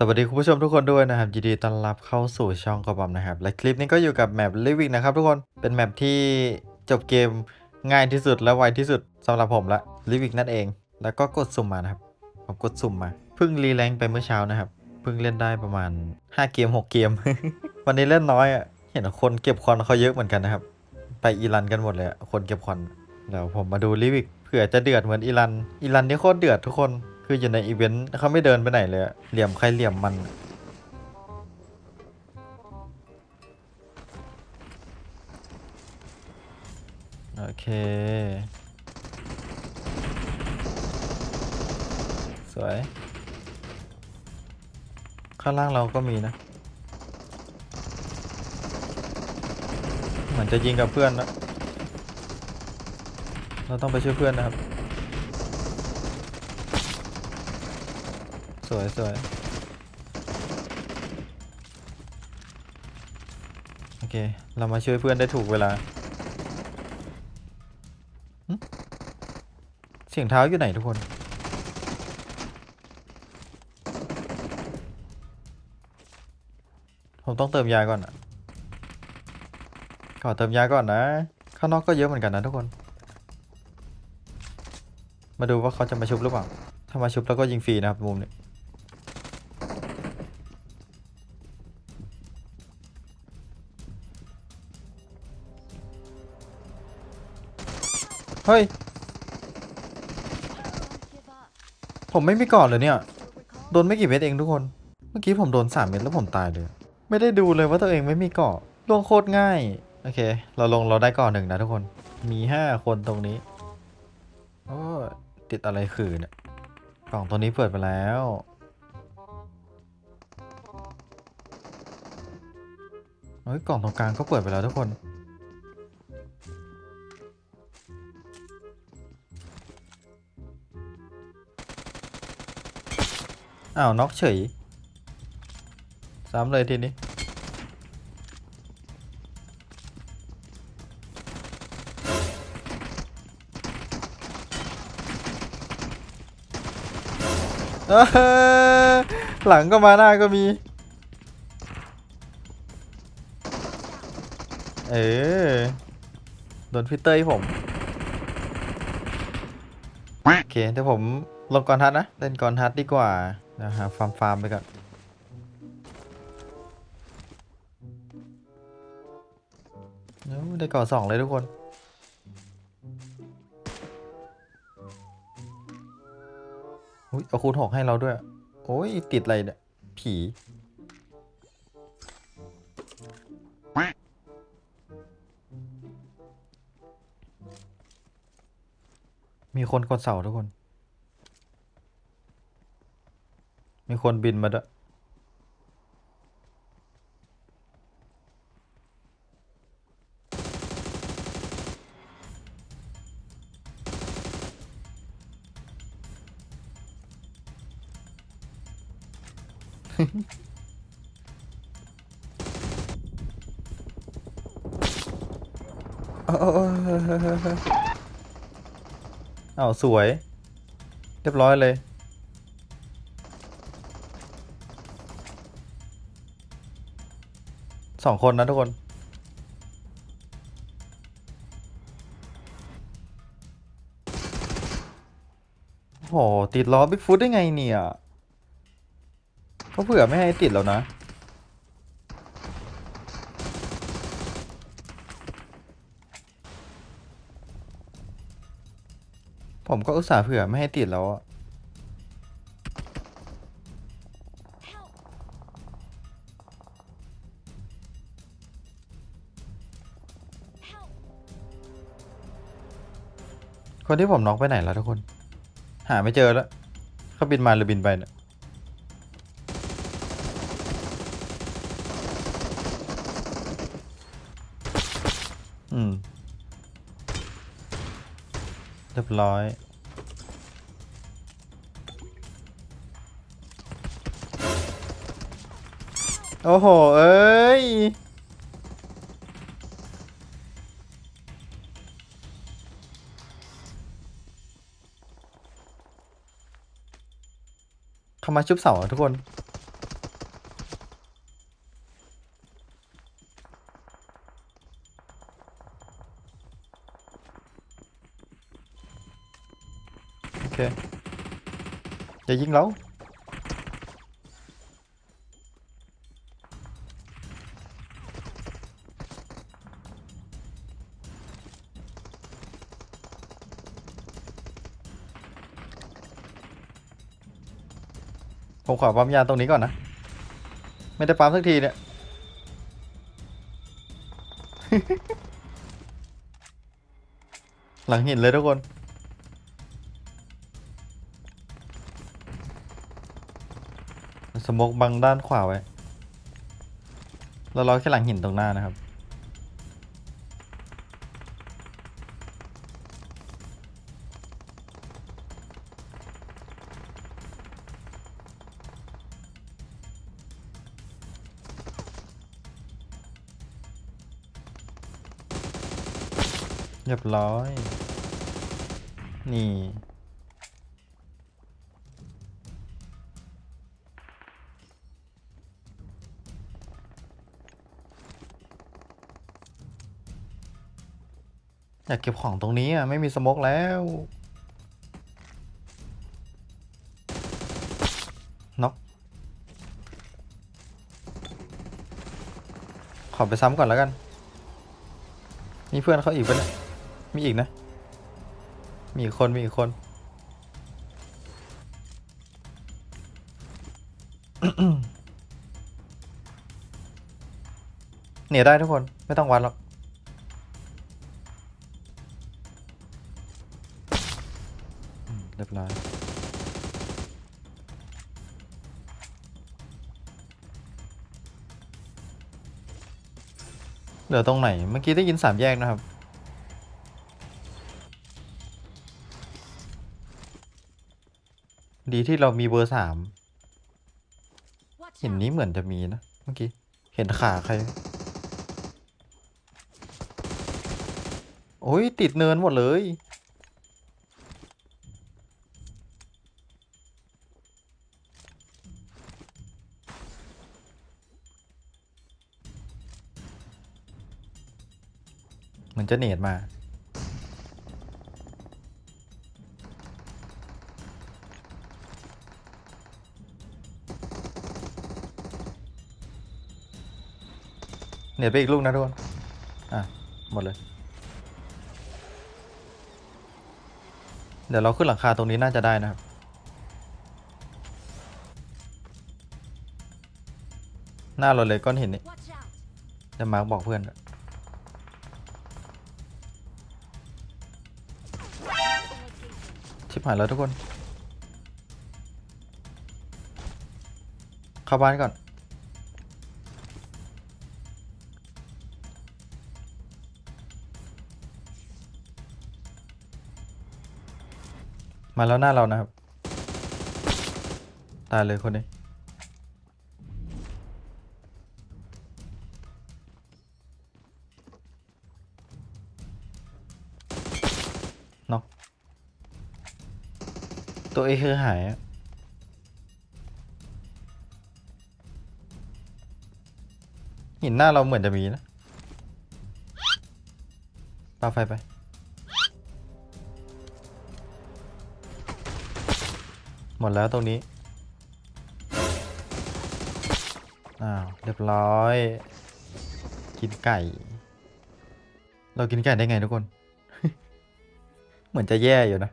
สวัสดีคุณผู้ชมทุกคนด้วยนะครับยินดีต้อนรับเข้าสู่ช่องกระบอมนะครับ และคลิปนี้ก็อยู่กับแมป Living นะครับทุกคนเป็นแมปที่จบเกมง่ายที่สุดและไวที่สุดสำหรับผมละ Living นั่นเอง แล้วก็กดสุ่มมานะครับผมกดสุ่มมาเพิ่งรีแรงค์ไปเมื่อเช้านะครับเพิ่งเล่นได้ประมาณ 5 เกม 6 เกม วันนี้เล่นน้อยอะเห็นคนเก็บคอนเขาเยอะเหมือนกันนะครับ ไปอีรันกันหมดเลยคนเก็บคอนเดี๋ยวผมมาดูลิวิกเผื่อจะเดือดเหมือนอีรันอีรันนี่โคตรเดือดทุกคน คืออยู่ในอีเวนต์เขาไม่เดินไปไหนเลยอะเหลี่ยมใครเหลี่ยมมันอะโอเค สวย ข้างล่างเราก็มีนะ เหมือนจะยิงกับเพื่อนนะ เราต้องไปช่วยเพื่อนนะครับ สวยสวยโอเค เรามาช่วยเพื่อนได้ถูกเวลา เสียงเท้าอยู่ไหนทุกคน ผมต้องเติมยาก่อนอะ ขอเติมยาก่อนนะ ข้างนอกก็เยอะเหมือนกันนะทุกคน มาดูว่าเขาจะมาชุบหรือเปล่า ถ้ามาชุบแล้วก็ยิงฟรีนะครับมุมนี้ เฮ้ย ผมไม่มีก่อนเลยเนี่ย โดนไม่กี่เม็ดเองทุกคน เมื่อกี้ผมโดนสามเม็ดแล้วผมตายเลย ไม่ได้ดูเลยว่าตัวเองไม่มีเกาะลงโคตรง่าย โอเค เราลงเราได้ก่อนหนึ่งนะทุกคน มีห้าคนตรงนี้ โอ้ติดอะไรคือเนี่ย กล่องตัวนี้เปิดไปแล้วเฮ้ยกล่องตรงกลางก็เปิดไปแล้วทุกคน อ้าวน็อกเฉยซ้ำเลยทีนี้ หลังก็มาหน้าก็มี เออโดนพี่เต้ยผม โอเคเดี๋ยวผมลงกรทัดนะ เล่นกรทัดดีกว่า นะฮะฟาร์มฟาร์มไปก่อนโอ้ได้ก่อสองเลยทุกคน อุ้ยเอาคูณหกให้เราด้วย โอ้ย ติดอะไรเนี่ย ผี มีคนกดเสาทุกคน มีคนบินมาด้วยเอาเอาเอาเอาสวย เรียบร้อยเลย สองคนนะทุกคน โห ติดล้อบิ๊กฟุตได้ไงเนี่ยเขาเผื่อไม่ให้ติดแล้วนะผมก็อุตส่าห์เผื่อไม่ให้ติดแล้วอะ คนที่ผมน็อกไปไหนแล้วทุกคน หาไม่เจอแล้วเขาบินมาหรือบินไปเนี่ยอืมเรียบร้อยโอ้โห เอ้ย เขมาชุบเสาทุกคน โอเค อย่ายิงเรา ผมขอปั๊มยาตรงนี้ก่อนนะ ไม่ได้ปั๊มสักทีเนี่ย หลังหินเลยทุกคนสโมกบังด้านขวาไว้ เรารอแค่หลังหินตรงหน้านะครับ เรียบร้อย นี่ อยากเก็บของตรงนี้อะ ไม่มีสมกแล้วน็อกขอไปซ้ำก่อนแล้วกันมีเพื่อนเขาอีกปะเนี่ย มีอีกนะ มีอีกคน มีอีกคน เหนียได้ทุกคน ไม่ต้องวัดหรอก เรียบร้อยเหลือตรงไหน เมื่อกี้ได้ยินสามแยกนะครับ ดีที่เรามีเบอร์สาม Watch หิน out. นี้เหมือนจะมีนะ เมื่อกี้ เห็นขาใคร โอ้ยติดเนินหมดเลยเหมือนจะเนตมา เหนตไปอีกลูกนะทุกคน อะ หมดเลย เดี๋ยวเราขึ้นหลังคาตรงนี้น่าจะได้นะครับหน้าเราเลยก้อนหินนี่จะมาบอกเพื่อนด้วย Location. ชิบหายแล้วทุกคน เข้าบ้านก่อน มาแล้วหน้าเรานะครับ ตายเลยคนนี้เนาะตัวเอคือหายอะหินหน้าเราเหมือนจะมีนะปาไฟไป หมดแล้วตรงนี้ อ้าว เรียบร้อย กินไก่ เรากินไก่ได้ไงทุกคน เหมือนจะแย่อยู่นะ